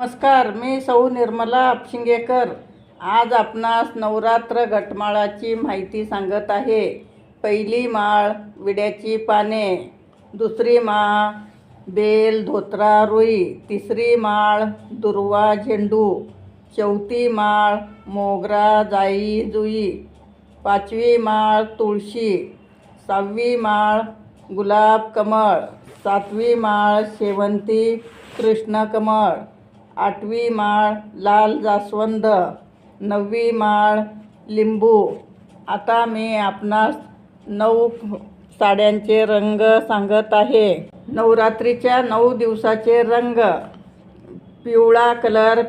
नमस्कार मी सौ निर्मला अपशिंगेकर आज आपणास नवरात्र घटमाळाची माहिती सांगत आहे. पहिली माळ विड्याची पाने दुसरी माळ बेल धोत्रा रुई तिसरी माळ दुर्वा झेंडू चौथी माळ मोगरा जाई जुई पाचवी माळ तुळशी सहावी माळ गुलाब कमळ सातवी माळ शेवंती कृष्ण कमळ. आठवी माळ लाल जास्वंद. नववी माळ लिंबू. आता मी आपणास नऊ साड्यांचे रंग सांगत आहे. नवरात्रीच्या नऊ दिवसाचे रंग. पिवळा कलर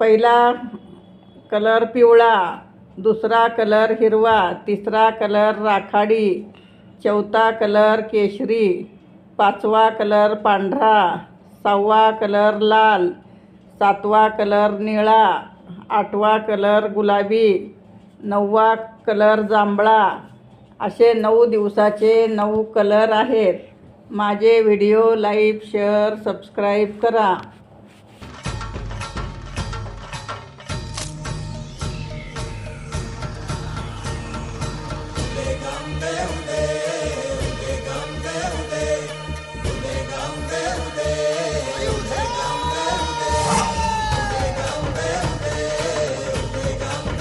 पहिला कलर पिवळा दुसरा कलर हिरवा तिसरा कलर राखाडी चौथा कलर केशरी पाचवा कलर पांढरा सहावा कलर लाल. सातवा कलर निळा आठवा कलर गुलाबी नववा कलर जांभळा. असे नऊ दिवसाचे नऊ कलर आहेत. माझे व्हिडिओ लाईक शेअर सबस्क्राईब करा. Gambe